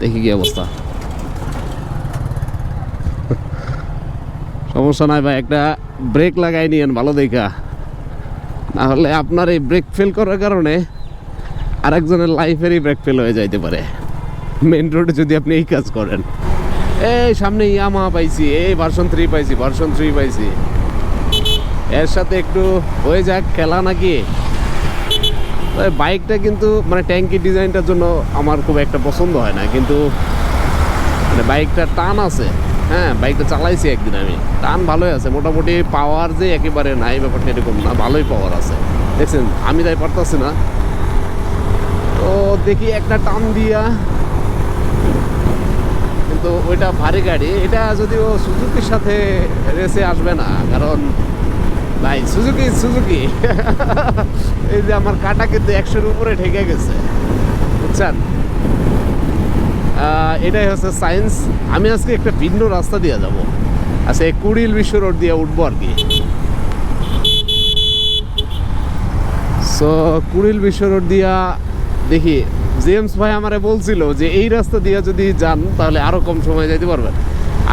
দেখি কি অবস্থা। সমস্যা নাই ভাই, একটা ব্রেক লাগাই নিয়েন, ভালো দেখা। না হলে আপনার এই ব্রেক ফেল করার কারণে আরেকজনের লাইফেরই ব্রেক ফেল হয়ে যাইতে পারে। মেন রোডে যদি আপনি এই কাজ করেন। এই সামনে ইয়ামা পাইছি, এই ভার্সন থ্রি পাইছি ভার্সন থ্রি পাইছি। এর সাথে একটু হয়ে যাক, খেলা নাকি? তবে বাইকটা কিন্তু মানে ট্যাঙ্কি ডিজাইনটার জন্য আমার খুব একটা পছন্দ হয় না, কিন্তু মানে বাইকটা টান আছে। হ্যাঁ বাইকটা চালাইছি একদিন আমি। টান ভালোই আছে, মোটামুটি পাওয়ার যে একেবারে নাই, ব্যাপারটা এরকম না, ভালোই পাওয়ার আছে। দেখছেন, আমি তাই পারতাছি না। তো দেখি একটা টান দিয়া, কিন্তু ওইটা ভারী গাড়ি, এটা যদিও সুজুকির সাথে রেসে আসবে না, কারণ ভাই, সুজুকি সুজুকি। এই যে আমার কাটা কিন্তু একশোর উপরে ঠেকে গেছে। বুঝছেন? এটাই হচ্ছে সায়েন্স আমি আজকে একটা ভিন্ন রাস্তা দিয়ে যাব। আচ্ছা এই কুড়িল বিশ্ব রোড দিয়ে উঠবো আর কি। সো কুড়িল বিশ্ব রোড দিয়া দেখি জেমস ভাই আমারে বলছিল যে এই রাস্তা দিয়ে যদি যান, তাহলে আরও কম সময় যাইতে পারবেন।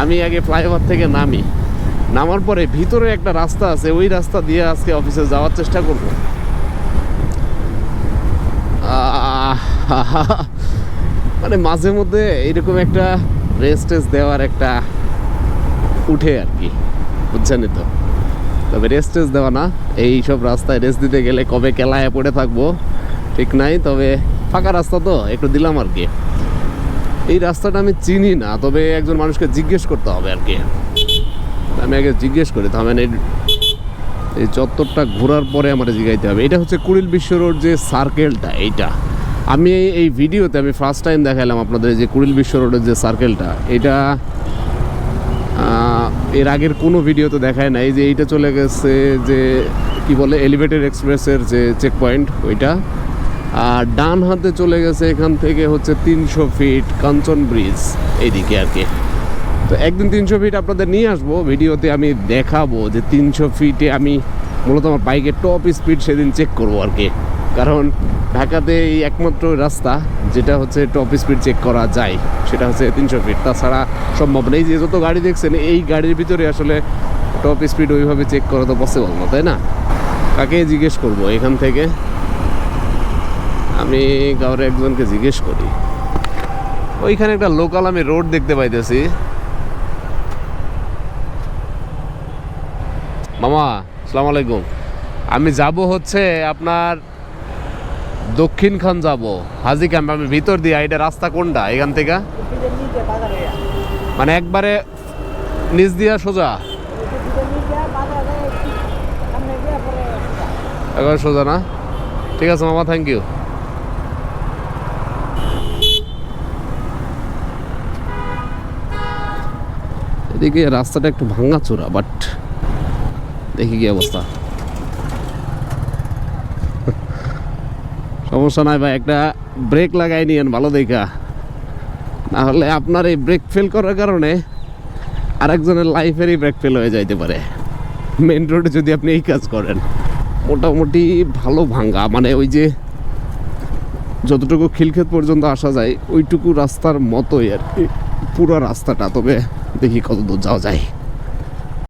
আমি আগে ফ্লাইওভার থেকে নামি। নামার পরে ভিতরে একটা রাস্তা আছে, ওই রাস্তা দিয়ে আজকে অফিসে যাওয়ার চেষ্টা করব। মানে মাঝে মধ্যে এরকম একটা রেস্ট দেওয়ার একটা উঠে আর কি বুঝছেনই তো? তবে রেস্ট টেস্ট দেওয়া না এই সব রাস্তায় রেস্ট দিতে গেলে কবে কেলায় পড়ে থাকব, ঠিক নাই, তবে ফাঁকা রাস্তা তো, একটু দিলাম আর কি। এই রাস্তাটা আমি চিনি না, তবে একজন মানুষকে জিজ্ঞেস করতে হবে আর কি। আমি আগে জিজ্ঞেস করি তাহলে এই এই চত্বরটা ঘোরার পরে আমার জিগাইতে হবে। এটা হচ্ছে কুড়িল বিশ্ব রোড যে সার্কেলটা এইটা। আমি এই- ভিডিওতে আমি ফার্স্ট টাইম দেখালাম আপনাদের যে কুড়িল বিশ্ব রোডের যে সার্কেলটা এটা এর আগের কোনো ভিডিও তো দেখায় নাই যে এইটা চলে গেছে যে, কি বলে এলিভেটেড এক্সপ্রেসের যে চেক পয়েন্ট ওইটা। আর ডান হাতে চলে গেছে এখান থেকে হচ্ছে তিনশো ফিট কাঞ্চন ব্রিজ এইদিকে আর কি। তো একদিন তিনশো ফিট আপনাদের নিয়ে আসব। ভিডিওতে আমি দেখাবো যে তিনশো ফিটে আমি মূলত আমার বাইকের টপ স্পিড সেদিন চেক করব আর কি। কারণ ঢাকাতে এই একমাত্র রাস্তা যেটা হচ্ছে টপ স্পিড চেক করা যায়, সেটা হচ্ছে তিনশো ফিট তাছাড়া সম্ভব নেই যে যত গাড়ি দেখছেন, এই গাড়ির ভিতরে আসলে টপ স্পিড ওইভাবে চেক করা তো পসিবল না, তাই না? কাকে জিজ্ঞেস করব এখান থেকে? আমি কাউরে একজনকে জিজ্ঞেস করি। ওইখানে একটা লোকাল আমি রোড দেখতে পাইতেছি। মামা আসসালামু আলাইকুম আমি যাব হচ্ছে আপনার দক্ষিণ খান যাব। হাজি ক্যাম্প আমি ভিতর দিয়ে এটা রাস্তা কোনটা? এখান থেকে? মানে একবারে নিচ দিয়া সোজা? একবার সোজা না? ঠিক আছে মামা থ্যাংক ইউ এদিকে রাস্তাটা একটু ভাঙা চোরা বাট দেখি কি অবস্থা। সমস্যা নাই ভাই, একটা ব্রেক লাগাই নিয়েন ভালো দেখা। না হলে আপনার এই ব্রেক ফেল করার কারণে আরেকজনের লাইফেরই ব্রেক ফেল হয়ে যাইতে পারে। মেন রোডে যদি আপনি এই কাজ করেন, মোটামুটি ভালো ভাঙ্গা। মানে ওই যে যতটুকু খিলক্ষেত পর্যন্ত আসা যায়, ওইটুকু রাস্তার মতোই আর কি। পুরো রাস্তাটা, তবে দেখি কত দূর যাওয়া যায়।